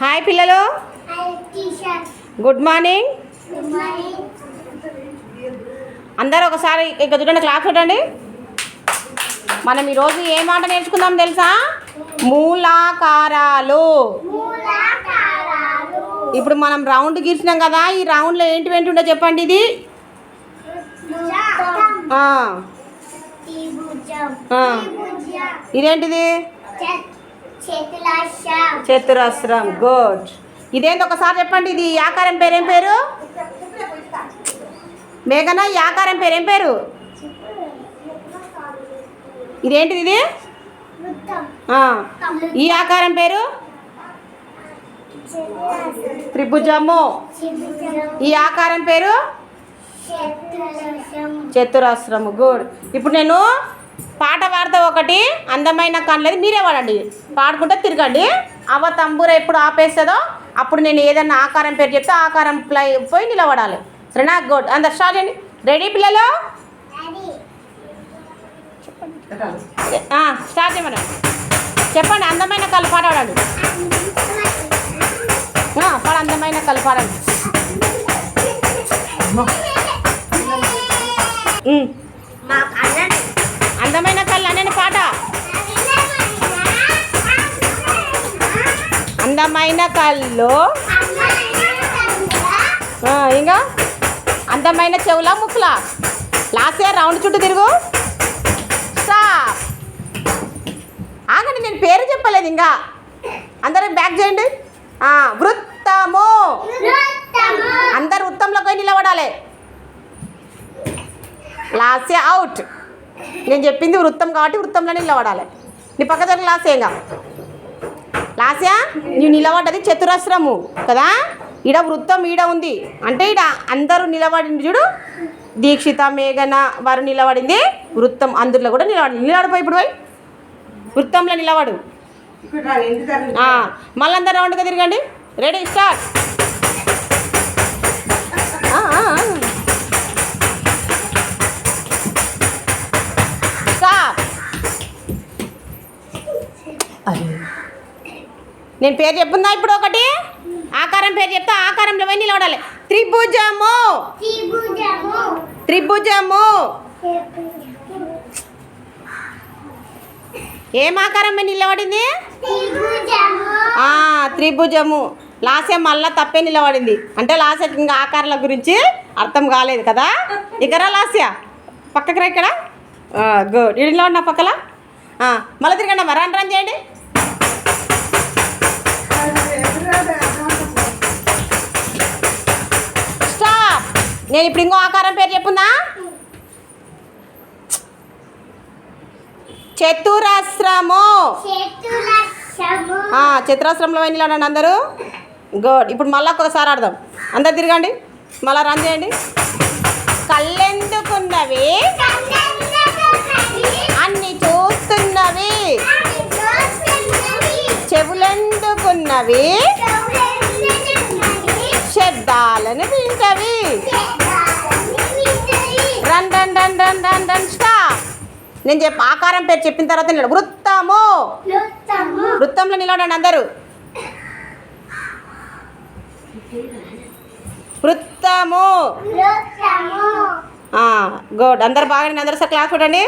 Hi పిల్లలు. Good morning అందరూ ఒకసారి ఇక చూడండి క్లాస్ చూడండి. మనం ఈరోజు ఏ మాట నేర్చుకుందాం తెలుసా? మూలాకారాలు. ఇప్పుడు మనం రౌండ్ గీసినాం కదా ఈ రౌండ్లో ఏంటి ఏంటి ఉందో చెప్పండి ఇది. ఇదేంటిది? చతురస్రం గుడ్ ఇదేంటి ఒకసారి చెప్పండి ఇది ఆకారం పేరు పేరు? మేఘన ఈ ఆకారం పేరు ఏం పేరు? ఇదేంటిది ఇది? ఈ ఆకారం పేరు? త్రిభుజము. ఈ ఆకారం పేరు? చతురస్రము గుడ్ ఇప్పుడు నేను పాట పాడతా ఒకటి అందమైన కనలేదు మీరే పాడండి పాడుకుంటే తిరగండి. అవ తంబూర ఎప్పుడు ఆపేస్తుందో అప్పుడు నేను ఏదన్నా ఆకారం పేరు చెప్తే ఆకారం ప్లై పోయి నిలబడాలి. సరేనా గుడ్. అందరు స్టార్ట్ చేయండి. రెడీ పిల్లలు? ఆ, స్టార్ట్ చేయమని చెప్పండి అందమైన కళ్ళు పాట పాడండి. పాడు అందమైన కళ్ళు పాడండి. ఉమ్. అందమైన కళ్ళు. ఇంకా అందమైన చెవుల ముక్కుల? లాస్ట్ ఇయర్ రౌండ్ చుట్టూ తిరుగు. స్టాప్ ఆగండి నేను పేరు చెప్పలేదు ఇంకా అందరూ బ్యాక్ చేయండి. వృత్తము. అందరు వృత్తంలో పోయి నిలబడాలి. లాస్ట్ అవుట్ నేను చెప్పింది వృత్తం కాబట్టి వృత్తంలోనే నిలబడాలి. నీ పక్క దగ్గర లాసేంగా లాస్యా నువ్వు నిలబడ్డది చతురస్రము కదా? ఈడ వృత్తం ఈడ ఉంది. అంటే ఈడ అందరూ నిలబడింది చూడు. దీక్షిత మేఘన వారు నిలబడింది. వృత్తం అందులో కూడా నిలబడింది. నిలబడిపోయి ఇప్పుడు పోయి. వృత్తంలో నిలబడు. ఆ, మళ్ళీ అందరు రౌండ్గా తిరగండి. రెడీ స్టార్ట్ ఆ, స్టాప్ నేను పేరు చెప్పుందా ఇప్పుడు ఒకటి? ఆకారం పేరు చెప్తా ఆకారంలో పోయి నిలబడాలి. త్రిభుజము. త్రిభుజము. ఏం ఆకారం మీద నిలబడింది? త్రిభుజము. లాసే మళ్ళా తప్పే నిలబడింది. అంటే లాసే ఇంకా ఆకారాల గురించి అర్థం కాలేదు కదా? ఇకరా లాస్యా పక్కకి రా ఇక్కడ. గుడ్ ఇడిలో ఉన్న పక్కల? మళ్ళీ తిరగండి రన్ రన్ చేయండి. నేను ఇప్పుడు ఇంకో ఆకారం పేరు చెప్పుందా? చతురస్రము. చతురస్రంలో నిలబడండి అందరూ? గుడ్ ఇప్పుడు మళ్ళీ ఒకసారి ఆడదాం. అందరు తిరగండి. మళ్ళీ రన్ చేయండి. కళ్ళెందుకున్నవి? అన్ని చూస్తున్నవి. చెవులెందుకున్నవి? శబ్దాలను వింటవి. Run run run run run run stop. నేను చెప్ప ఆకారం పేరు చెప్పిన తర్వాత నిలబడు వృత్తము. వృత్తంలో నిలబడండి అందరూ. వృత్తము. గుడ్. అందరు బాగా అందరూ సార్. క్లాస్ చూడండి.